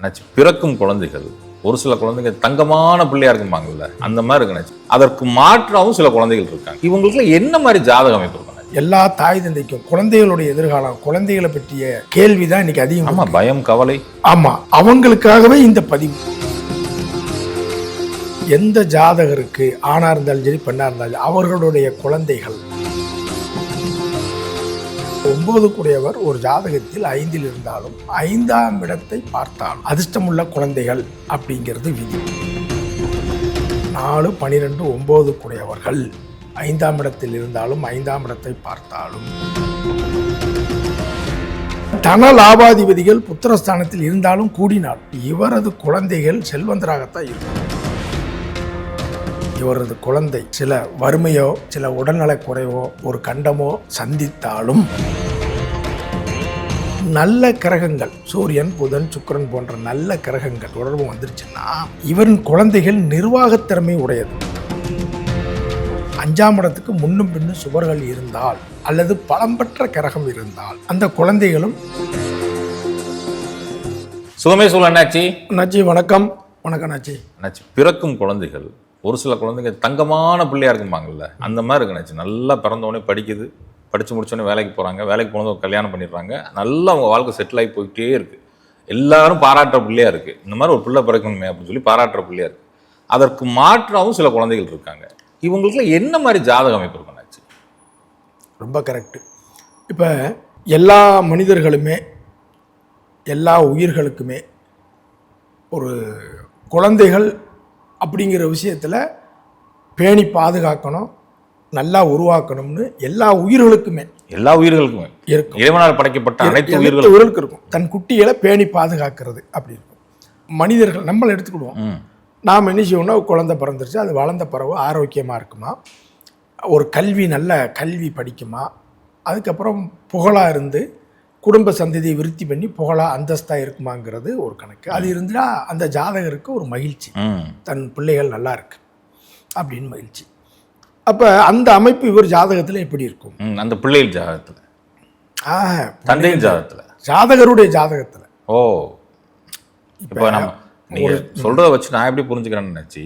அண்ணாச்சி பிறக்கும் குழந்தைகள். ஒரு சில குழந்தைங்க தங்கமான பிள்ளையா இருக்கும்பாங்கல்ல அந்த மாதிரி இருக்கு அதற்கு மாற்றாவும் சில குழந்தைகள் இருக்காங்க. இவங்களுக்கு என்ன மாதிரி ஜாதக அமைப்பு இருக்கும்? எல்லா தாய் தந்தைக்கும் குழந்தைகளுடைய எதிர்காலம் குழந்தைகளை பற்றிய கேள்வி தான் இன்னைக்கு அதிகம் ஆமா பயம் கவலை. ஆமா அவங்களுக்காகவே இந்த பதிவு. எந்த ஜாதகருக்கு ஆணா இருந்தாலும் சரி பெண்ணா இருந்தாலும் அவர்களுடைய குழந்தைகள் ஒன்பதுக்குடையவர் ஒரு ஜாதகத்தில் ஐந்தில் இருந்தாலும் ஐந்தாம் இடத்தை பார்த்தால் அதிர்ஷ்டமுள்ள குழந்தைகள் அப்படிங்கிறது விதி. நாலு பனிரெண்டு ஒன்பதுக்குடையவர்கள் ஐந்தாம் இடத்தில் இருந்தாலும் ஐந்தாம் இடத்தை பார்த்தாலும். தன லாபாதிபதிகள் புத்திரஸ்தானத்தில் இருந்தாலும் கூடினால் இவரது குழந்தைகள் செல்வந்தராகத்தான் இருக்கும். இவரது குழந்தை சில வறுமையோ சில உடல்நலக் குறைவோ ஒரு கண்டமோ சந்தித்தாலும் நல்ல கிரகங்கள் சூரியன் புதன் சுக்கிரன் போன்ற நல்ல கிரகங்கள் தொடர்பு வந்துருச்சுன்னா இவரின் குழந்தைகள் நிர்வாகத் திறமை உடையது. அஞ்சாம் இடத்துக்கு முன்னும் பின்னும் சுவர்கள் இருந்தால் அல்லது பலம் பெற்ற கிரகம் இருந்தால் அந்த குழந்தைகளும் சுகமே சொல்ல அண்ணாச்சி. அண்ணாச்சி வணக்கம். வணக்கம் அண்ணாச்சி. அண்ணாச்சி பிறக்கும் குழந்தைகள் ஒரு சில குழந்தைங்க தங்கமான பிள்ளையாக இருக்கும்பாங்கல்ல அந்த மாதிரி இருக்கு நல்லா பிறந்தவொடனே படிக்குது படித்து முடிச்சோடனே வேலைக்கு போகிறாங்க வேலைக்கு போனதும் கல்யாணம் பண்ணிடுறாங்க. நல்லா அவங்க வாழ்க்கை செட்டில் ஆகி போயிட்டே இருக்குது எல்லாரும் பாராட்டுற பிள்ளையா இருக்குது இந்த மாதிரி ஒரு பிள்ளை பிறக்கணுமே அப்படின்னு சொல்லி பாராட்டுற பிள்ளையாக இருக்குது அதற்கு மாற்றாகவும் சில குழந்தைகள் இருக்காங்க. இவங்களுக்குலாம் என்ன மாதிரி ஜாதக அமைப்பு இருக்கும் ரொம்ப கரெக்டு இப்போ எல்லா மனிதர்களுமே எல்லா உயிர்களுக்குமே ஒரு குழந்தைகள் அப்படிங்கிற விஷயத்தில் பேணி பாதுகாக்கணும் நல்லா உருவாக்கணும்னு எல்லா உயிர்களுக்குமே எல்லா உயிர்களுக்குமே. இருக்கும். இறைவனால் படைக்கப்பட்ட அனைத்து எல்லா உயிர்களுக்கும். உயிர்களுக்கும் இருக்கும்? தன் குட்டிகளை பேணி பாதுகாக்கிறது அப்படி இருக்கும். மனிதர்கள் நம்மளை எடுத்துக்கிடுவோம். நாம் என்ன செய்வோம்னா குழந்தை பிறந்துருச்சு அது வளர்ந்த பிறகு ஆரோக்கியமாக இருக்குமா? ஒரு கல்வி நல்ல கல்வி படிக்குமா? அதுக்கப்புறம் புகழாக இருந்து குடும்ப சந்ததியை விருத்தி பண்ணி புகழாக அந்தஸ்தாக இருக்குமாங்கிறது ஒரு கணக்கு. அது இருந்தால் அந்த ஜாதகருக்கு ஒரு மகிழ்ச்சி. தன் பிள்ளைகள் நல்லா இருக்கு அப்படின்னு மகிழ்ச்சி. அப்போ அந்த அமைப்பு இவர் ஜாதகத்தில் எப்படி இருக்கும்? அந்த பிள்ளைகள் ஜாதகத்துல. தந்தையின் ஜாதகத்துல. ஜாதகருடைய ஜாதகத்தில். ஓ. இப்போ நம்ம நீங்க சொல்றத வச்சு நான் எப்படி புரிஞ்சுக்கிறேன்னு நினைச்சு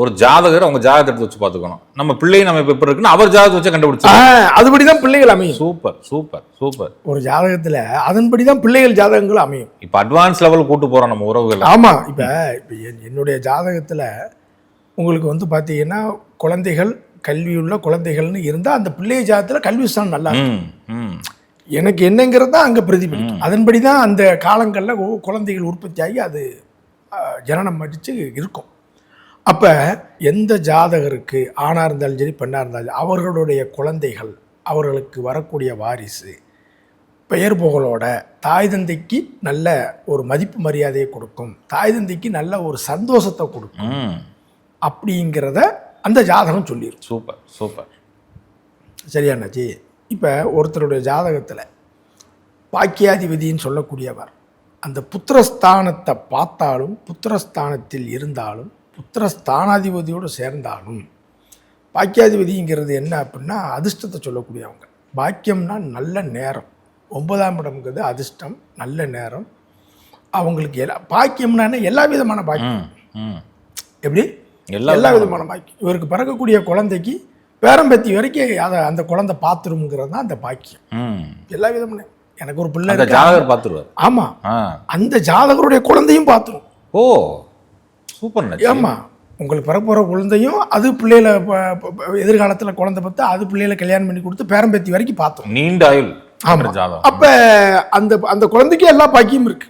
ஒரு ஜாதகர் அவங்க ஜாதகத்தை எடுத்து வச்சு பார்த்துக்கணும். நம்ம பிள்ளை நம்ம இப்போ எப்படி இருக்குன்னு அவர் ஜாதகத்தை வச்சு கண்டுபிடிச்சு. அதுபடி தான் பிள்ளைகள் அமையும். Super super super. ஒரு ஜாதகத்தில் அதன்படி தான் பிள்ளைகள் ஜாதகங்கள் அமையும். இப்போ அட்வான்ஸ் லெவல் கூட்டு போறோம் நம்ம உறவுகளை ஆமாம் இப்போ இப்போ என் என்னுடைய ஜாதகத்தில் உங்களுக்கு வந்து பார்த்தீங்கன்னா குழந்தைகள் கல்வியுள்ள குழந்தைகள்னு இருந்தால் அந்த பிள்ளை ஜாதகத்தில் கல்வி ஸ்தானம் நல்லா எனக்கு என்னங்கிறது தான் அங்கே பிரதிபலிக்கும். அதன்படி தான் அந்த காலங்களில் குழந்தைகள் உற்பத்தி ஆகி அது ஜனனம் அடித்து இருக்கும். அப்போ எந்த ஜாதகருக்கு ஆணாக இருந்தாலும் சரி பெண்ணாக இருந்தாலும் அவர்களுடைய குழந்தைகள் அவர்களுக்கு வரக்கூடிய வாரிசு பெயர் புகழோட தாய் தந்தைக்கு நல்ல ஒரு மதிப்பு மரியாதையை கொடுக்கும் தாய் தந்தைக்கு நல்ல ஒரு சந்தோஷத்தை கொடுக்கும் அப்படிங்கிறத அந்த ஜாதகம் சொல்லிடும் சூப்பர் சூப்பர். சரியாண்ணாச்சி இப்போ ஒருத்தருடைய ஜாதகத்தில் பாக்கியாதிபதின்னு சொல்லக்கூடியவர் அந்த புத்திரஸ்தானத்தை பார்த்தாலும் புத்திரஸ்தானத்தில் இருந்தாலும் புத்திரஸ்தானாதிபதியோடு சேர்ந்தாலும் பாக்கியாதிபதிங்கிறது என்ன அப்படின்னா அதிர்ஷ்டத்தை சொல்லக்கூடியவங்க. பாக்கியம்னா நல்ல நேரம். ஒன்பதாம் இடம்ங்கிறது அதிர்ஷ்டம் நல்ல நேரம். அவங்களுக்கு எல்லா பாக்கியம்னா? எல்லா விதமான பாக்கியம். எப்படி? எல்லா எல்லா விதமான பாக்கியம். இவருக்கு பிறக்கக்கூடிய குழந்தைக்கு பேரம்பேத்தி வரைக்கும் அதை அந்த குழந்தை பார்த்துருங்கிறது தான் அந்த பாக்கியம். எல்லா விதமான எனக்கு ஒரு பிள்ளை ஜாதகர் பார்த்துருவார். ஆமா. ஆ. அந்த ஜாதகருடைய குழந்தையும் பார்த்துரும். ஓ. சூப்பர் ஏம்மா உங்களுக்கு பிறப்புற குழந்தையும் அது பிள்ளையில எதிர்காலத்துல குழந்தை பார்த்து அது பிள்ளையில கல்யாணம் பண்ணி கொடுத்து பேரம்பேத்தி வரைக்கும் பார்த்துரும் நீண்ட ஆயுள் ஆமா. ஜாதகம். அப்ப அந்த அந்த குழந்தைக்கு எல்லா பாக்கியம் இருக்கு.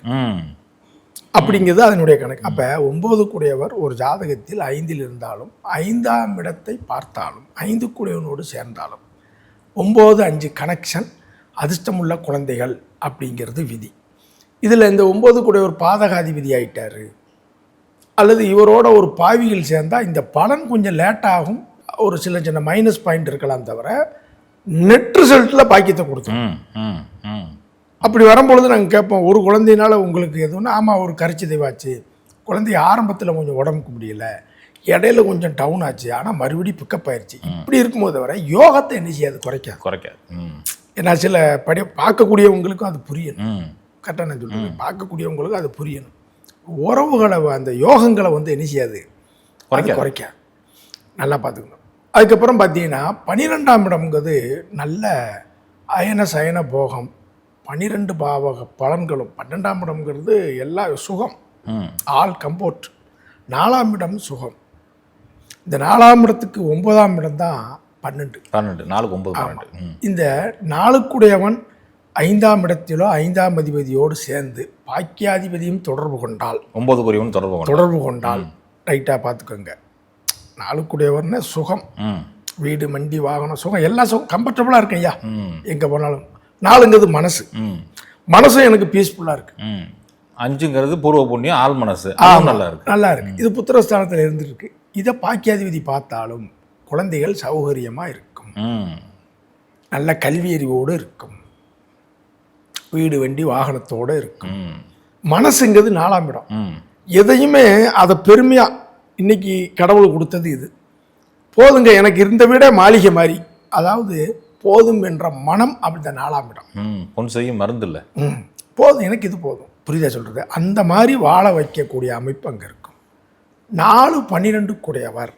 அப்படிங்கிறது அதனுடைய கணக்கு. அப்ப ஒன்பது கூடியவர் ஒரு ஜாதகத்தில் ஐந்தில் இருந்தாலும் ஐந்தாம் இடத்தை பார்த்தாலும் ஐந்து கூடியவனோடு சேர்ந்தாலும் ஒம்பது அஞ்சு கனெக்ஷன் அதிர்ஷ்டமுள்ள குழந்தைகள் அப்படிங்கிறது விதி. இதில் இந்த ஒம்பது கூடியவர் பாதகாதிபதி ஆயிட்டாரு. அல்லது இவரோட ஒரு பாவிகள் சேர்ந்தால் இந்த பலன் கொஞ்சம் லேட் ஆகும். ஒரு சில சின்ன மைனஸ் பாயிண்ட் இருக்கலாம் தவிர நெட் ரிசல்ட்டில் பாக்கியத்தை கொடுத்தோம் அப்படி வரும்பொழுது நாங்கள் கேட்போம் ஒரு குழந்தையினால உங்களுக்கு எதுவும்னா ஆமாம் ஒரு கரிச்சிதைவாச்சு குழந்தை ஆரம்பத்தில் கொஞ்சம் உடம்புக்கு முடியல. இடையில கொஞ்சம் டவுன் ஆச்சு. ஆனால் மறுபடியும் பிக்கப் ஆயிடுச்சு இப்படி இருக்கும்போது தவிர யோகத்தை என்ன செய்யாது? குறைக்காது. குறைக்காது. ஏன்னா சில படி பார்க்கக்கூடியவங்களுக்கும் அது புரியணும். கரெக்டாக நான் சொல்லுவேன் பார்க்கக்கூடியவங்களுக்கும் அது புரியணும். உறவுகளை அந்த யோகங்களை வந்து என்ன செய்யாது? அது குறைக்காது. குறைக்க நல்லா பார்த்துக்கணும். அதுக்கப்புறம் பார்த்தீங்கன்னா பன்னிரெண்டாம் இடம்ங்கிறது நல்ல அயன சயன போகம். பன்னிரெண்டு பாவக பலன்களும். பன்னெண்டாம் இடம்ங்கிறது எல்லா சுகம். All comfort. நாலாம் இடம் சுகம். இந்த நாலாம் இடத்துக்கு ஒன்பதாம் இடம் தான் பன்னெண்டு. பன்னெண்டு. நாலுக்கு ஒன்பது இந்த நாளுக்குடையவன் ஐந்தாம் இடத்திலோ ஐந்தாம் அதிபதியோடு சேர்ந்து பாக்கியாதிபதியும் தொடர்பு கொண்டால் ஒன்பதுக்குரியவன் தொடர்பு கொண்டு தொடர்பு கொண்டால் ரைட்டாக பார்த்துக்கோங்க. நாளுக்குடையவர்னு சுகம். வீடு மண்டி வாகனம் சுகம். எல்லா சுகம். கம்ஃபர்டபுளாக இருக்கு ஐயா. எங்கே போனாலும். நாலுங்கிறது மனசு. மனசும் எனக்கு பீஸ்ஃபுல்லாக இருக்கு. அஞ்சுங்கிறது பூர்வ புண்ணியம் ஆள் மனசு. நல்லா இருக்கு. நல்லா இருக்கு. இது புத்திரஸ்தானத்தில் இருந்துருக்கு. இதை பாக்கியாதிபதி பார்த்தாலும் குழந்தைகள் சௌகரியமாக இருக்கும். நல்ல கல்வி அறிவோடு இருக்கும். வீடு வண்டி வாகனத்தோடு இருக்கும். மனசுங்கிறது நாலாம் இடம். ம். எதையுமே அதை பெருமையாக இன்னைக்கு கடவுள் கொடுத்தது இது. போதுங்க எனக்கு இருந்த விட மாளிகை மாதிரி. அதாவது போதும் என்ற மனம் அப்படி இந்த நாலாம் இடம். ம். பொன் செய்யும் மருந்து இல்லை. ம். போதும் எனக்கு இது போதும். புரியுதா சொல்கிறது அந்த மாதிரி வாழ வைக்கக்கூடிய அமைப்பு அங்கே இருக்கும். நாலு பன்னிரெண்டு கூடையவர்.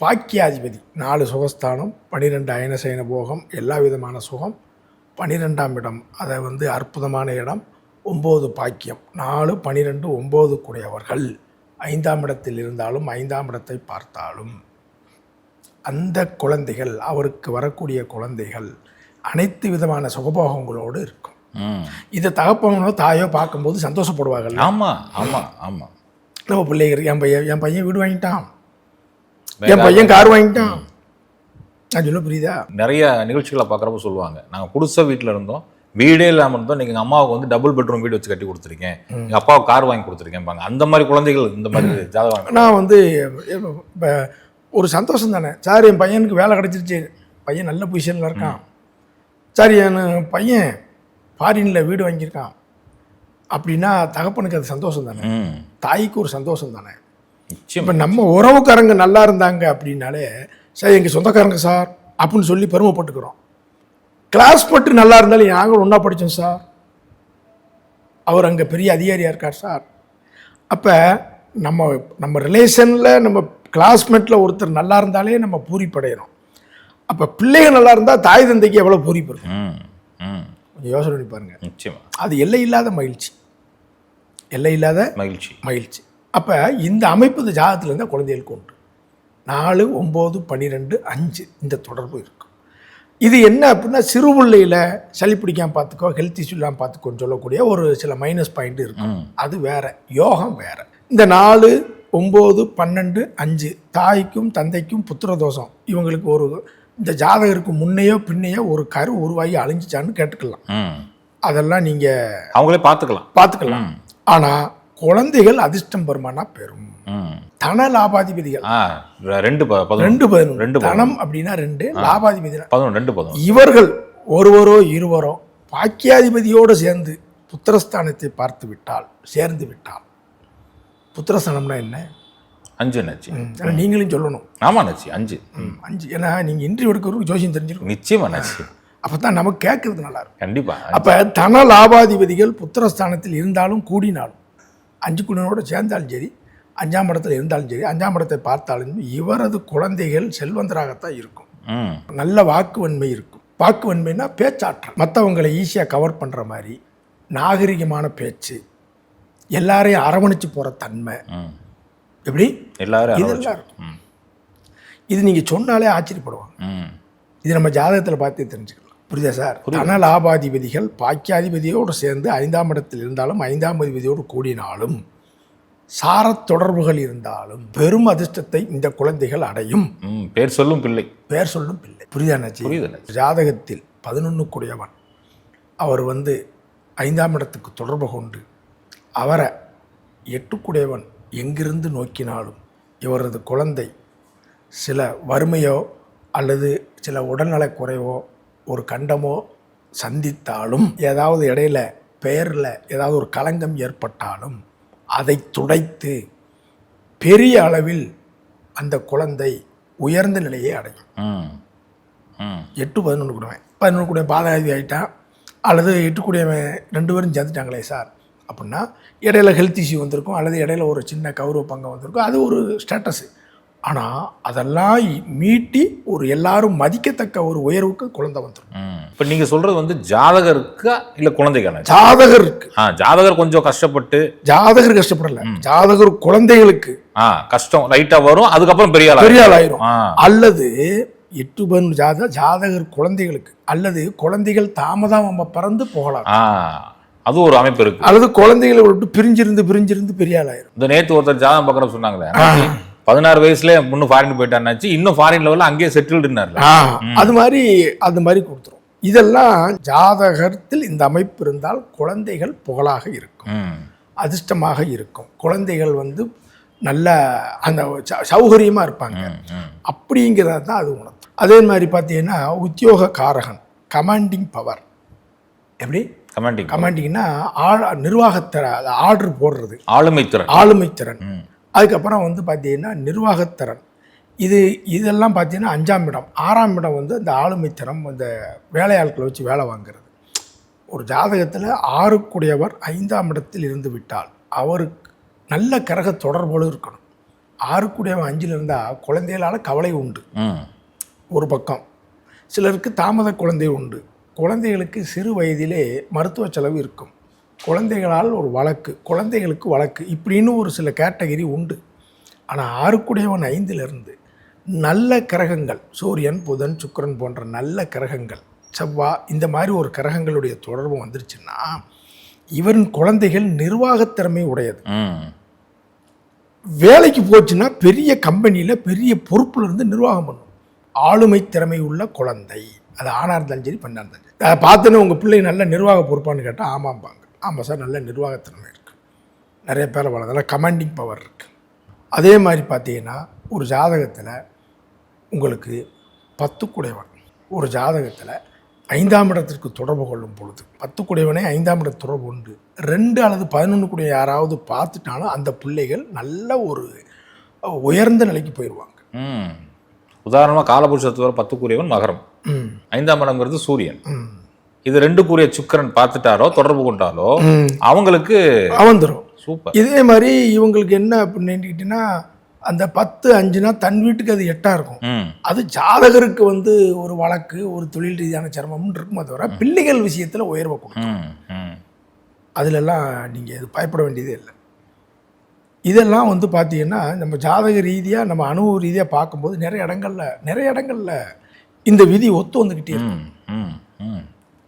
பாக்கியாதிபதி. நாலு சுகஸ்தானம் பன்னிரெண்டு அயனசயன போகம் எல்லா விதமான சுகம். பன்னிரெண்டாம் இடம். அதை வந்து அற்புதமான இடம். ஒம்பது பாக்கியம். நாலு பன்னிரெண்டு ஒம்பது கூடையவர்கள். ஐந்தாம் இடத்தில் இருந்தாலும் ஐந்தாம் இடத்தை பார்த்தாலும். அந்த குழந்தைகள் அவருக்கு வரக்கூடிய குழந்தைகள் அனைத்து விதமான சுகபோகங்களோடு இருக்கும். இதை தகப்பனோ தாயோ பார்க்கும்போது சந்தோஷப்படுவார்கள். ஆமா ஆமா ஆமா. நம்ம பிள்ளைகள் என் பையன் என் பையன் வீடு வாங்கிட்டான். என் பையன் கார் வாங்கிட்டான். நான் சொல்ல புரியுதா? நிறைய நிகழ்ச்சிகளை பார்க்குறப்ப சொல்லுவாங்க. நாங்கள் குடிசை வீட்டில் இருந்தோம். வீடே இல்லாமல் இருந்தோம். நீங்கள் எங்கள் அம்மாவுக்கு வந்து டபுள் பெட்ரூம் வீடு வச்சு கட்டி கொடுத்துருக்கேன். எங்கள் அப்பாவுக்கு கார் வாங்கி கொடுத்துருக்கேன்பாங்க. அந்த மாதிரி குழந்தைகள் இந்த மாதிரி ஜாதகம் நான் வந்து இப்போ ஒரு சந்தோஷம் தானே. சார் என் பையனுக்கு வேலை கிடச்சிருச்சு. பையன் நல்ல பொசிஷனில் இருக்கான். சார் என் பையன் ஃபாரினில் வீடு வாங்கியிருக்கான். அப்படின்னா தகப்பனுக்கு அது சந்தோஷம் தானே. தாய்க்கு ஒரு சந்தோஷம் தானே. இப்போ நம்ம உறவுக்காரங்க நல்லா இருந்தாங்க அப்படின்னாலே சார் எங்கள் சொந்தக்காரங்க சார் அப்படின்னு சொல்லி பெருமைப்பட்டுக்கிறோம். கிளாஸ் மட்டும் நல்லா இருந்தாலும் நாங்களும் ஒன்றா படித்தோம் சார். அவர் அங்கே பெரிய அதிகாரியாக இருக்கார் சார். அப்போ நம்ம நம்ம ரிலேஷனில் நம்ம கிளாஸ்மேட்டில் ஒருத்தர் நல்லா இருந்தாலே நம்ம பூரிப்படைகிறோம் அப்போ பிள்ளைகள் நல்லா இருந்தால் தாய் தந்தைக்கு எவ்வளோ பூரிப்பு இருக்கும்? கொஞ்சம் யோசனை பண்ணி பாருங்கள் நிச்சயமா. அது எல்லை இல்லாத மகிழ்ச்சி. எல்லை இல்லாத மகிழ்ச்சி. மகிழ்ச்சி. அப்போ இந்த அமைப்பு இந்த ஜாதகத்தில் இருந்தால் குழந்தைகளுக்கு உண்டு. நாலு ஒம்பது பன்னிரெண்டு அஞ்சு இந்த தொடர்பு இருக்கும் இது என்ன அப்படின்னா சிறு பிள்ளையில் சளி பிடிக்காம பார்த்துக்கோ ஹெல்த் இஷ்யூ இல்லாமல் பார்த்துக்கோன்னு சொல்லக்கூடிய ஒரு சில மைனஸ் பாயிண்ட் இருக்கும் அது வேற யோகம் வேற. இந்த நாலு ஒம்பது பன்னெண்டு அஞ்சு தாய்க்கும் தந்தைக்கும் புத்திர தோஷம். இவங்களுக்கு ஒரு இந்த ஜாதகருக்கு முன்னையோ பின்னையோ ஒரு கரு உருவாகி அழிஞ்சிச்சான்னு கேட்டுக்கலாம். அதெல்லாம் நீங்கள் அவங்களே பார்த்துக்கலாம் பார்த்துக்கலாம் ஆனால் குழந்தைகள் அதிர்ஷ்டம் பெருமானா பெறும். ம் தன லாபாதிபதிகள். ரெண்டு ரெண்டு பதினொன்று ரெண்டு தனம் அப்படின்னா ரெண்டு லாபாதிபதி பதினொன்று ரெண்டு பதினொன்று இவர்கள் ஒருவரோ இருவரோ பாக்கியாதிபதியோடு சேர்ந்து புத்திரஸ்தானத்தை பார்த்து விட்டால் சேர்ந்து விட்டால் புத்திரஸ்தானம்னா என்ன? அஞ்சு நச்சு நீங்களும் சொல்லணும். ஆமா நச்சு அஞ்சு. அஞ்சு. ஏன்னா நீங்கள் இன்டர்வியூ எடுக்கிறவருக்கு ஜோசியம் தெரிஞ்சிருக்கும். நிச்சயமா நச்சு அப்போ தான் நமக்கு கேட்கறது நல்லா இருக்கும் கண்டிப்பா அப்போ தன லாபாதிபதிகள் புத்திரஸ்தானத்தில் இருந்தாலும் கூடினாலும் அஞ்சு குடினோடு சேர்ந்தாலும் சரி அஞ்சாம் இடத்துல இருந்தாலும் சரி அஞ்சாம் இடத்தை பார்த்தாலும் இவரது குழந்தைகள் செல்வந்தராகத்தான் இருக்கும். ம். நல்ல வாக்குவன்மை இருக்கும். வாக்குவன்மைனா பேச்சாற்றல். மற்றவங்களை ஈஸியாக கவர் பண்ணுற மாதிரி நாகரிகமான பேச்சு எல்லாரையும் அரவணைச்சு போகிற தன்மை. எப்படி? எல்லாரும் இதெல்லாம் இது நீங்கள் சொன்னாலே ஆச்சரியப்படுவாங்க. ம். இது நம்ம ஜாதகத்தில் பார்த்தே தெரிஞ்சுக்கலாம். புரியுதா சார்? தன லாபாதிபதிகள் பாக்கியாதிபதியோடு சேர்ந்து ஐந்தாம் இடத்தில் இருந்தாலும் ஐந்தாம் அதிபதியோடு கூடினாலும் சாரத் தொடர்புகள் இருந்தாலும் பெரும் அதிர்ஷ்டத்தை இந்த குழந்தைகள் அடையும். பேர் சொல்லும் பிள்ளை. பேர் சொல்லும் பிள்ளை. புரியுதாச்சு புரியுது ஜாதகத்தில் பதினொன்று கூடியவன். அவர் வந்து ஐந்தாம் இடத்துக்கு தொடர்பு கொண்டு அவரை எட்டுக்குடையவன் எங்கிருந்து நோக்கினாலும் இவரது குழந்தை சில வறுமையோ அல்லது சில உடல்நலக் குறைவோ ஒரு கண்டமோ சந்தித்தாலும் ஏதாவது இடையில பெயரில் ஏதாவது ஒரு களங்கம் ஏற்பட்டாலும் அதை துடைத்து பெரிய அளவில் அந்த குழந்தை உயர்ந்த நிலையை அடையும். எட்டு பதினொன்று கூடவன் பதினொன்று கூட பாதகாதி ஆகிட்டான் அல்லது எட்டு கூடியவன் ரெண்டு பேரும் சேர்ந்துட்டாங்களே சார். அப்படின்னா இடையில ஹெல்த் இஷ்யூ வந்திருக்கும். அல்லது இடையில ஒரு சின்ன கௌரவ பங்கம் வந்திருக்கும். அது ஒரு ஸ்டேட்டஸு ஆனால் அதெல்லாம் மீட்டி ஒரு எல்லாரும் மதிக்கத்தக்க ஒரு உயர்வுக்கு குழந்தை வந்துடும். இப்ப நீங்க சொல்றது வந்து ஜாதகருக்கா இல்ல குழந்தைக்கான? ஜாதகருக்கு. ஆ ஜாதகர் கொஞ்சம் கஷ்டப்பட்டு. ஜாதகர் கஷ்டப்படல. ஜாதகர் குழந்தைகளுக்கு. ஆ கஷ்டம் லைட்டா வரும் அதுக்கப்புறம் பெரிய ஆளா பெரிய ஆள் ஆயிரும். அல்லது எட்டு பன் ஜாத ஜாதகர் குழந்தைகளுக்கு. அல்லது குழந்தைகள் தாமதம் பிறந்து போகலாம். அது ஒரு அமைப்பு இருக்கு. அல்லது குழந்தைகளை விட்டு பிரிஞ்சிருந்து பிரிஞ்சிருந்து பெரிய ஆள் ஆயிரும். இந்த நேத்து ஒருத்தர் ஜாதகம் பார்க்கற சொன்னாங்களே பதினாறு வயசுல முன்னு ஃபாரின் போயிட்டான்னாச்சு இன்னும் ஃபாரின் லெவல்ல அங்கேயே செட்டில்டுனார்ல ஆ, அது மாதிரி அது மாதிரி கொடுத்துரும். இதெல்லாம் ஜாதகத்தில் இந்த அமைப்பு இருந்தால் குழந்தைகள் புகழாக இருக்கும். அதிர்ஷ்டமாக இருக்கும். குழந்தைகள் வந்து நல்ல அந்த ச- சௌகரியமா இருப்பாங்க. அப்படிங்கிறது தான் அது உணர்த்தும். அதே மாதிரி பார்த்தீங்கன்னா உத்தியோக காரகன் கமாண்டிங் பவர் எப்படி? கமெண்டிங் கமாண்டிங்னா ஆள் நிர்வாகத்திற ஆர்டர் போடுறது. ஆளுமை திறன். ஆளுமை திறன். அதுக்கப்புறம் வந்து பார்த்தீங்கன்னா நிர்வாகத்திறன் இது இதெல்லாம் பார்த்தீங்கன்னா அஞ்சாம் இடம். ஆறாம் இடம் வந்து அந்த ஆளுமை திறம் அந்த வேலையாட்களை வச்சு வேலை வாங்குறது. ஒரு ஜாதகத்தில் ஆறுக்குடையவர் ஐந்தாம் இடத்தில் இருந்து விட்டால் அவருக்கு நல்ல கிரக தொடர்போடு இருக்கணும். ஆறுக்குடையவன் அஞ்சில் இருந்தால் குழந்தைகளால் கவலை உண்டு. ஒரு பக்கம். சிலருக்கு தாமத குழந்தை உண்டு. குழந்தைகளுக்கு சிறு வயதிலே மருத்துவ செலவு இருக்கும். குழந்தைகளால் ஒரு வழக்கு குழந்தைகளுக்கு வழக்கு இப்படின்னு ஒரு சில கேட்டகரி உண்டு. ஆனால் ஆறுக்குடையவன் ஐந்திலிருந்து நல்ல கிரகங்கள் சூரியன் புதன் சுக்கிரன் போன்ற நல்ல கிரகங்கள் செவ்வாய் இந்த மாதிரி ஒரு கிரகங்களுடைய தொடர்பு வந்துருச்சுன்னா இவரின் குழந்தைகள் நிர்வாகத்திறமை உடையது. வேலைக்கு போச்சுன்னா பெரிய கம்பெனியில் பெரிய பொறுப்புல இருந்து நிர்வாகம் பண்ணும். ஆளுமை திறமை உள்ள குழந்தை. அது ஆணாக இருந்தாலும் சரி பெண்ணாக இருந்தாலும் சரி அதை பார்த்தோன்னே உங்கள் பிள்ளை நல்ல நிர்வாக பொறுப்பான்னு கேட்டால் ஆமாம்பாங்க. ஆமாம் சார் நல்ல நிர்வாகத்திறமை இருக்குது நிறைய பேரை வளர்ந்தால கமாண்டிங் பவர் இருக்குது அதே மாதிரி பார்த்தீங்கன்னா ஒரு ஜாதகத்தில் உங்களுக்கு பத்து குடைவன் ஒரு ஜாதகத்தில் ஐந்தாம் இடத்திற்கு தொடர்பு கொள்ளும் பொழுது பத்து குடைவனே ஐந்தாம் இட தொடர்பு உண்டு. ரெண்டு அல்லது பதினொன்று கூடிய யாராவது பார்த்துட்டாலும் அந்த பிள்ளைகள் நல்ல ஒரு உயர்ந்த நிலைக்கு போயிடுவாங்க. ம். உதாரணமாக காலபுருஷத்து வர பத்துக்குரியவன் மகரம். ஐந்தாம் இடம்ங்கிறது சூரியன். இது ரெண்டுக்குரிய சுக்கிரன் பார்த்துட்டாரோ தொடர்பு கொண்டாலோ அவங்களுக்கு அவந்துடும் சூப்பர். இதே மாதிரி இவங்களுக்கு என்ன அப்படின்னு கேட்டிங்கன்னா அந்த பத்து அஞ்சுனா தன் வீட்டுக்கு அது எட்டாக இருக்கும். அது ஜாதகருக்கு வந்து ஒரு வழக்கு ஒரு தொழில் ரீதியான சிரமம்னு இருக்குமே தவிர பிள்ளைகள் விஷயத்தில் உயர்வை கொடுக்கும். அதிலெல்லாம் நீங்கள் இது பயப்பட வேண்டியதே இல்லை. இதெல்லாம் வந்து பார்த்தீங்கன்னா நம்ம ஜாதக ரீதியாக நம்ம அனுபவ ரீதியாக பார்க்கும்போது நிறைய இடங்கள்ல நிறைய இடங்கள்ல இந்த விதி ஒத்து வந்துக்கிட்டே இருக்கும்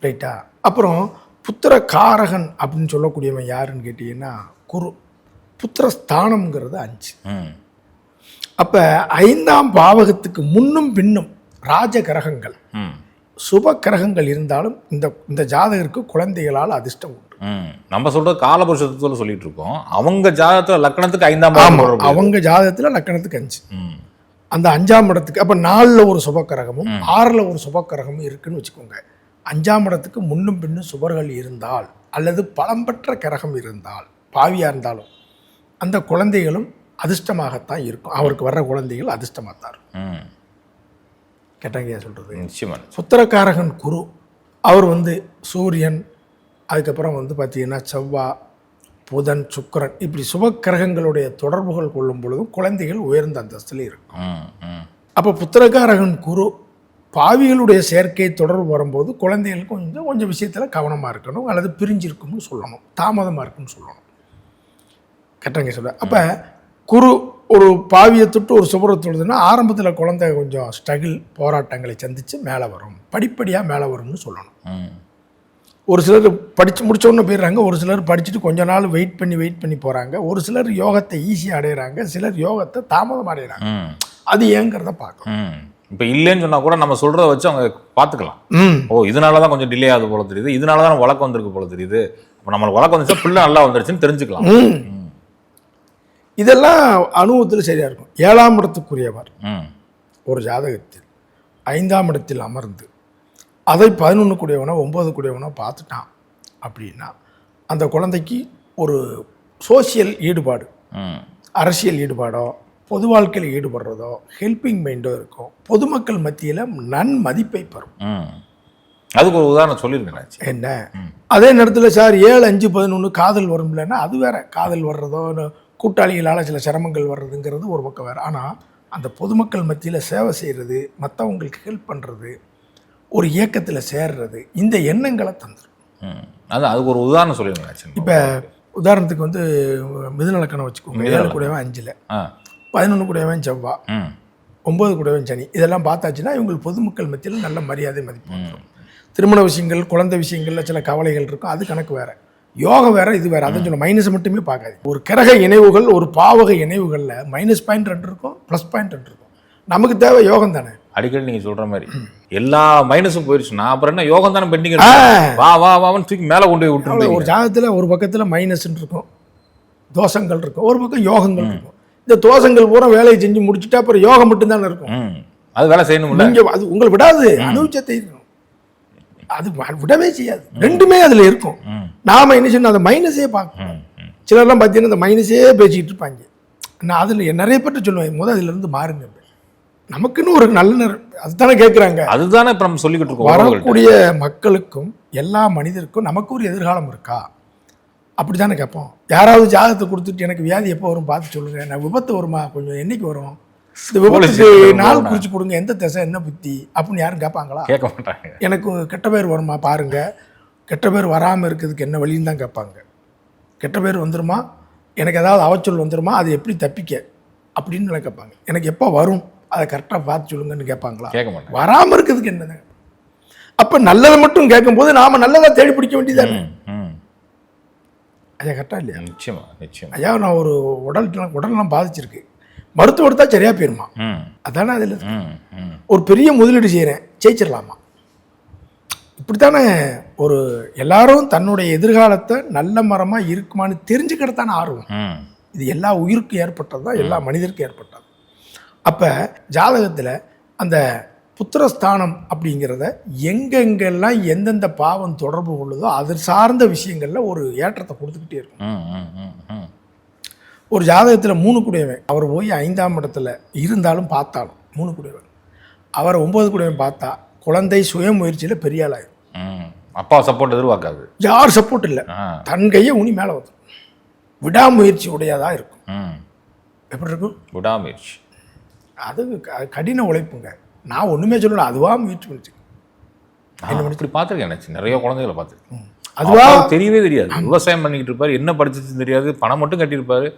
ரைட்டா? அப்புறம் புத்திர காரகன் அப்படின்னு சொல்லக்கூடியவன் யாருன்னு கேட்டிங்கன்னா குரு. புத்திர ஸ்தானம்ங்கிறது அஞ்சு அப்போ ஐந்தாம் பாவகத்துக்கு முன்னும் பின்னும் ராஜ கிரகங்கள் சுப கிரகங்கள் இருந்தாலும் இந்த இந்த ஜாதகருக்கு குழந்தைகளால் அதிர்ஷ்டம் உண்டு. நம்ம சொல்றது காலபுருஷத்துல சொல்லிட்டு இருக்கோம் அவங்க ஜாதகத்துல லக்னத்துக்கு ஐந்தாம் ஆமாம். அவங்க ஜாதகத்தில் லக்கணத்துக்கு அஞ்சு. அந்த அஞ்சாம் இடத்துக்கு அப்போ நாலில் ஒரு சுபக்கிரகமும் ஆறில் ஒரு சுபக்கிரகமும் இருக்குன்னு வச்சுக்கோங்க. அஞ்சாம் இடத்துக்கு முன்னும் பின்னும் சுபர்கள் இருந்தால் அல்லது பலம்பெற்ற கிரகம் இருந்தால் பாவியாக இருந்தாலும் அந்த குழந்தைகளும் அதிர்ஷ்டமாகத்தான் இருக்கும். அவருக்கு வர்ற குழந்தைகள் அதிர்ஷ்டமாக தான் இருக்கும். ம். கேட்டாங்க சொல்கிறது நிச்சயமா. புத்திரக்காரகன் குரு. அவர் வந்து சூரியன் அதுக்கப்புறம் வந்து பார்த்தீங்கன்னா செவ்வாய் புதன் சுக்கிரன் இப்படி சுபக்கிரகங்களுடைய தொடர்புகள் கொள்ளும் பொழுதும் குழந்தைகள் உயர்ந்த அந்தஸ்தில் இருக்கும். அப்போ புத்திரக்காரகன் குரு பாவிகளுடைய சேர்க்கை தொடர்பு வரும்போது குழந்தைகள் கொஞ்சம் கொஞ்சம் விஷயத்தில் கவனமாக இருக்கணும் அல்லது பிரிஞ்சிருக்கும்னு சொல்லணும் தாமதமாக இருக்குன்னு சொல்லணும். கெட்டங்க சொல்ல அப்போ குரு ஒரு பாவியை தொட்டு ஒரு சுபரை தொழுதுன்னா ஆரம்பத்தில் குழந்தை கொஞ்சம் ஸ்ட்ரகிள் போராட்டங்களை சந்தித்து மேலே வரும். படிப்படியாக மேலே வரும்னு சொல்லணும். ஒரு சிலர் படித்து முடிச்சோன்னு போயிடுறாங்க ஒரு சிலர் படிச்சுட்டு கொஞ்ச நாள் வெயிட் பண்ணி வெயிட் பண்ணி போகிறாங்க ஒரு சிலர் யோகத்தை ஈஸியாக அடையிறாங்க சிலர் யோகத்தை தாமதம் அடையிறாங்க. ம். அது ஏங்கிறத பார்க்கணும். இப்போ இல்லைன்னு சொன்னா கூட நம்ம சொல்றத வச்சு அவங்க பார்த்துக்கலாம் ஓ இதனால தான் கொஞ்சம் டிலே ஆகுது போல தெரியுது. இதனால தான் வழக்கம் வந்திருக்கு போல தெரியுது. அப்போ நம்மளுக்கு வழக்கம் வந்துச்சா பிள்ளை நல்லா வந்துருச்சுன்னு தெரிஞ்சுக்கலாம். இதெல்லாம் அனுபவத்தில் சரியாக இருக்கும். ஏழாம் இடத்துக்குரியவர் ஒரு ஜாதகத்தில் ஐந்தாம் இடத்தில் அமர்ந்து அதை பதினொன்று கூடியவனோ ஒம்பது கூடியவனோ பார்த்துட்டான் அப்படின்னா அந்த குழந்தைக்கு ஒரு சோசியல் ஈடுபாடு. அரசியல் ஈடுபாடோ பொது வாழ்க்கையில் ஈடுபடுறதோ ஹெல்பிங் மைண்டோ இருக்கும் பொதுமக்கள் மத்தியில் நன்மதிப்பை பெறும். ம். அதுக்கு ஒரு உதாரணம் சொல்லியிருக்கேன் என்ன? அதே நேரத்தில் சார் ஏழு அஞ்சு பதினொன்று காதல் வரும் இல்லைன்னா அது வேற. காதல் வர்றதோ கூட்டாளிகளால் சில சிரமங்கள் வர்றதுங்கிறது ஒரு பக்கம் வேறு. ஆனால் அந்த பொதுமக்கள் மத்தியில் சேவை செய்கிறது மற்றவங்களுக்கு ஹெல்ப் பண்ணுறது ஒரு இயக்கத்தில் சேர்றது இந்த எண்ணங்களை தந்துடும் அதான் அதுக்கு ஒரு உதாரணம் சொல்லியிருக்கேன் இப்போ உதாரணத்துக்கு வந்து மிதுநலக்கணம் வச்சுக்கோங்க. ஏழு கூடவன் அஞ்சில். பதினொன்று கூடவன் செவ்வாய் ம். ஒன்பது கூடவன் சனி. இதெல்லாம் பார்த்தாச்சுன்னா இவங்களுக்கு பொதுமக்கள் மத்தியில் நல்ல மரியாதை மதிப்பு. திருமண விஷயங்கள் குழந்தை விஷயங்கள்ல சில கவலைகள் இருக்கும். அது கணக்கு வேற. யோகம் வேற இது வேற. அதான் சொல்ல மைனஸ் மட்டுமே பார்க்காது. ஒரு கிரக இணைவுகள் ஒரு பாவக இணைவுகளில் மைனஸ் பாயிண்ட் ரெண்டு இருக்கும் ப்ளஸ் பாயிண்ட் ரெண்டு இருக்கும். நமக்கு தேவை யோகம் தானே? அடிக்கடி நீங்க சொல்ற மாதிரி. எல்லா மைனஸும் போயிருச்சுன்னா அப்புறம் என்ன? யோகம் தானே பெண்டிங். வா வா வான்னு தூக்கி மேல கொண்டு போய் விட்டுருந்தீங்க ஒரு ஜாதகத்தில் ஒரு பக்கத்தில் மைனஸ்ன்னு இருக்கும். தோஷங்கள் இருக்கும். ஒரு பக்கம் யோகங்கள் இருக்கும். இந்த தோஷங்கள் பூரா வேலையை செஞ்சு முடிச்சுட்டா அப்புறம் யோகம் மட்டும்தானே இருக்கும். அது வேலை செய்யணும்ல? நீங்க அது உங்களை விடாது அனுபவிச்சத்தை அது விடவே செய்யாது. ரெண்டுமே அதுல இருக்கும். நாம என்ன செய்யணும்? அந்த மைனஸே பார்க்கணும். சிலர்லாம் பார்த்தீங்கன்னா இந்த மைனஸே பேசிக்கிட்டு இருப்பாங்க. நான் அதில் நிறைய பேர்ட்ட சொல்லுவேன் முதல் அதுல இருந்து மாறுங்க நமக்குன்னு ஒரு நல்ல நேரம் அதுதானே கேட்குறாங்க அதுதானே இப்ப நம்ம சொல்லிக்கிட்டு இருக்கோம். வரக்கூடிய மக்களுக்கும் எல்லா மனிதருக்கும் நமக்கு ஒரு எதிர்காலம் இருக்கா? அப்படி தானே கேட்போம்? யாராவது ஜாதகத்தை கொடுத்துட்டு எனக்கு வியாதி எப்போ வரும் பார்த்து சொல்லுங்க. நான் விபத்து வருமா? கொஞ்சம் என்னைக்கு வரும்? இந்த விபத்துக்கு போலீஸ் நாள். குறிச்சு கொடுங்க. எந்த திசை என்ன புத்தி அப்படின்னு யாரும் கேட்பாங்களா? கேட்க மாட்டாங்க. எனக்கு கெட்ட பேர் வருமா பாருங்க. கெட்ட பேர் வராமல் இருக்கிறதுக்கு என்ன வழின்னு தான் கேட்பாங்க. கெட்ட பேர் வந்துருமா? எனக்கு ஏதாவது அவச்சொல் வந்துருமா? அது எப்படி தப்பிக்க? அப்படின்னு கேட்பாங்க. எனக்கு எப்போ வரும்? அதை கரெக்டாக பார்த்து சொல்லுங்கன்னு கேட்பாங்களா? கேட்க மாட்டாங்க. வராமல் இருக்கிறதுக்கு என்னது? அப்போ நல்லதை மட்டும் கேட்கும்போது நாம நல்லதா தேடி பிடிக்க வேண்டியதானே ஐயா கரெக்டாக இல்லையா? நிச்சயமா நிச்சயமா. ஐயா நான் ஒரு உடல் உடல்லாம் பாதிச்சிருக்கு. மருத்துவம் எடுத்தா சரியா போயிருமா? அதானே அதில் ஒரு பெரிய முதலீடு செய்கிறேன் ஜெயிச்சிடலாமா? இப்படித்தானே ஒரு எல்லாரும் தன்னுடைய எதிர்காலத்தை நல்ல மரமாக இருக்குமான்னு தெரிஞ்சுக்கிடத்தானே ஆர்வம். இது எல்லா உயிருக்கும் ஏற்பட்டது தான் எல்லா மனிதருக்கும் ஏற்பட்டது. அப்போ ஜாதகத்தில் அந்த புத்திரஸ்தானம் அப்படிங்கிறத எங்கெங்கெல்லாம் எந்தெந்த பாவம் தொடர்பு கொள்ளுதோ அது சார்ந்த விஷயங்களில் ஒரு ஏற்றத்தை கொடுத்துக்கிட்டே இருக்கும். ஒரு ஜாதகத்தில் மூணு குடையவன். அவர் போய் ஐந்தாம் இடத்துல இருந்தாலும் பார்த்தாலும் மூணு குடையவன். அவரை ஒன்பது குடையவன் பார்த்தா குழந்தை சுய முயற்சியில் பெரிய ஆளாயிரும் அப்பா சப்போர்ட் எதிர்பார்க்காது. யார் சப்போர்ட் இல்லை. தன் கையை உனி மேலே வந்துடும் விடாமுயற்சி உடையதா இருக்கும். எப்படி இருக்கும்? விடாமுயற்சி. அது கடின உழைப்புங்க. நான் ஒன்றுமே சொல்லல அதுவா முயற்சி பண்ணிச்சு. இப்படி பார்த்துருக்கேன் எனக்கு நிறைய குழந்தைகளை பார்த்துருக்கேன். அதுவா? அப்பாவுக்கு தெரியவே தெரியாது. விவசாயம் பண்ணிக்கிட்டு இருப்பாரு என்ன படிச்சிச்சுன்னு தெரியாது பணம் மட்டும் கட்டியிருப்பாரு.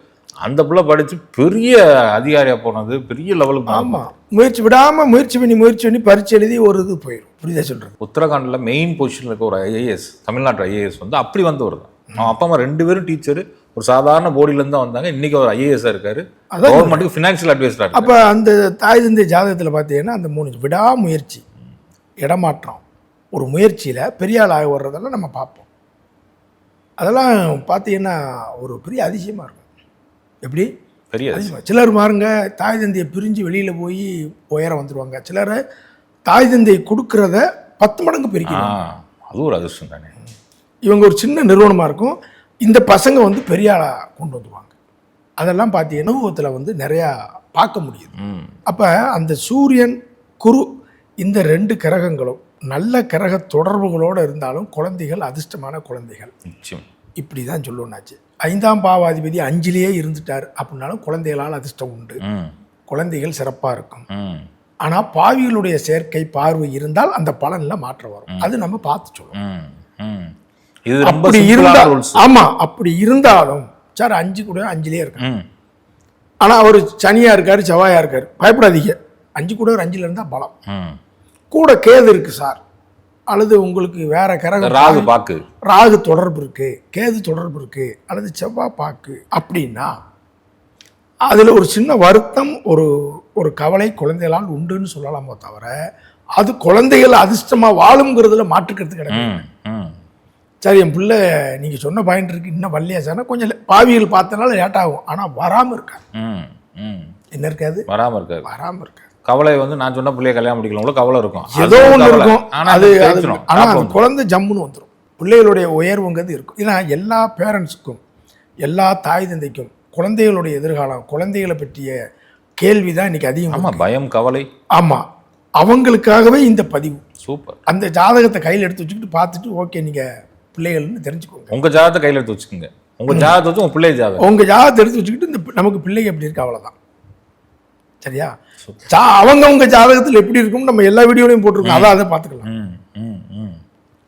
அந்த பிள்ளை படிச்சு பெரிய அதிகாரியா போனது பெரிய லெவலுக்கு. ஆமாம் முயற்சி விடாமல் முயற்சி பண்ணி முயற்சி பண்ணி பரிச்சு எழுதி ஒரு இது போயிடும் புரியுதா சொல்கிறது உத்தரகாண்டில் மெயின் பொசிஷனில் இருக்க ஒரு ஐஏஎஸ் தமிழ்நாட்டு ஐஏஎஸ் வந்து அப்படி வந்தவர் தான். அவன் அப்பா அம்மா ரெண்டு பேரும் டீச்சர் ஒரு சாதாரண போடியிலேருந்து தான் வந்தாங்க. இன்னைக்கு அவர் ஐஏஎஸ்ஸாக இருக்காரு. கவர்மெண்ட்டுக்கு ஃபினான்ஷியல் அட்வைஸராக அப்போ அந்த தாய் தந்தை ஜாதகத்தில் பார்த்தீங்கன்னா அந்த மூணு விடாமுயற்சி இடமாற்றம் ஒரு முயற்சியில் பெரிய ஆள் ஆகி வர்றதெல்லாம் நம்ம பார்ப்போம். அதெல்லாம் பார்த்தீங்கன்னா ஒரு பெரிய அதிசயமாக இருக்கும். எப்படி? பெரிய அதிசயம். சிலர் பாருங்க தாய் தந்தையை பிரிஞ்சு வெளியில் போய் உயரம் வந்துடுவாங்க சிலர் தாய் தந்தை கொடுக்கறத பத்து மடங்கு பிரிக்கணும் அது ஒரு அதிர்ஷ்டம் தானே. இவங்க ஒரு சின்ன நிறுவனமாக இருக்கும். இந்த பசங்க வந்து பெரிய ஆளாக கொண்டு வந்துருவாங்க. அதெல்லாம் பார்த்து அனுபவத்தில் வந்து நிறையா பார்க்க முடியுது. அப்போ அந்த சூரியன் குரு இந்த ரெண்டு கிரகங்களும் நல்ல கிரக தொடர்புகளோடு இருந்தாலும் குழந்தைகள் அதிர்ஷ்டமான குழந்தைகள். இப்படி தான் சொல்லணும்னாச்சு ஐந்தாம் பாவாதிபதி அஞ்சிலேயே இருந்துட்டார் அப்படின்னாலும் குழந்தைகளால் அதிர்ஷ்டம் உண்டு. குழந்தைகள் சிறப்பாக இருக்கும். ஆனால் பாவிகளுடைய சேர்க்கை பார்வை இருந்தால் அந்த பலன்ல மாற்றம் வரும். அது நம்ம பார்த்து சொல்லுவோம். ம். ம். இது அப்படி சிம்பிளான இருந்தா ரூல்ஸ் ஆமா அப்படி இருந்தாலும் சார் அஞ்சு கூட அஞ்சுலேயே இருக்காங்க. ம். ஆனா அவர் சனியா இருக்காரு செவ்வாயா இருக்காரு பயப்படாதீங்க. அஞ்சு கூட ஒரு அஞ்சுல இருந்தா பலம். கூட கேது இருக்கு சார் அல்லது உங்களுக்கு வேற கிரகம் ராகு பாக்கு. ராகு தொடர்பு இருக்கு கேது தொடர்பு இருக்கு அல்லது செவ்வாய் பாக்கு. அப்படின்னா அதுல ஒரு சின்ன வருத்தம் ஒரு ஒரு கவலை குழந்தைகளால் உண்டுன்னு சொல்லலாமோ தவிர அது குழந்தைகள் அதிர்ஷ்டமா வாழுங்கிறதுல மாற்றுக்கிறது கிடையாது. சரி என் பிள்ளை நீங்க சொன்ன பாயிண்ட் இருக்கு. இன்னும் வரலையா சார்? கொஞ்சம் பாவிகள் பார்த்தனால லேட் ஆகும். ஆனா வராம இருக்காது ம் ம். என்ன இருக்காது? வராம இருக்காது. வராம இருக்காது. கவலை வந்து நான் சொன்ன பிள்ளைய கல்யாணம் முடிக்கலவங்களோ கவலை இருக்கும். ஏதோ ஒன்று. இருக்கும். ஆனா அது அது அது. குழந்தை ஜம்முன்னு வந்துடும் பிள்ளைகளுடைய உயர்வுங்கிறது இருக்கும். ஏன்னா எல்லா பேரண்ட்ஸுக்கும் எல்லா தாய் தந்தைக்கும் குழந்தைகளுடைய எதிர்காலம் குழந்தைகளை பற்றிய கேள்வி தான் இன்னைக்கு அதிகம் ஆமா பயம் கவலை. ஆமா. அவங்களுக்காகவே இந்த பதிவு. சூப்பர். அந்த ஜாதகத்தை கையில் எடுத்து வச்சுக்கிட்டு பார்த்துட்டு ஓகே நீங்கள் பிள்ளைகள்னு தெரிஞ்சுக்கோங்க. உங்க ஜாதகத்தை கையில எடுத்து வச்சுக்கோங்க. உங்க ஜாதகத்தை வச்சு உங்க பிள்ளை ஜாதகம். உங்க ஜாதகத்தை எடுத்து வச்சுக்கிட்டு இந்த நமக்கு பிள்ளைங்க எப்படி இருக்கு அவ்வளவுதான். சரியா? ஜா அவங்க உங்க ஜாதகத்தில் எப்படி இருக்கும்னு நம்ம எல்லா வீடியோலையும் போட்டிருக்கோம். அதான் அதை பார்த்துக்கலாம். ம் ம் ம்.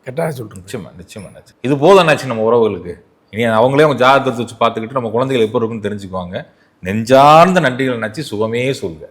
கரெக்டாக சொல்றேன் நிச்சயமா நிச்சயமா இது போதும் என்னாச்சு நம்ம உறவுகளுக்கு. இனி அவங்களே அவங்க ஜாதகத்தை வச்சு பார்த்துக்கிட்டு நம்ம குழந்தைகள் எப்போ இருக்குன்னு தெரிஞ்சுக்குவாங்க. நெஞ்சார்ந்த நன்றிகள் என்னாச்சு சுகமே சொல்க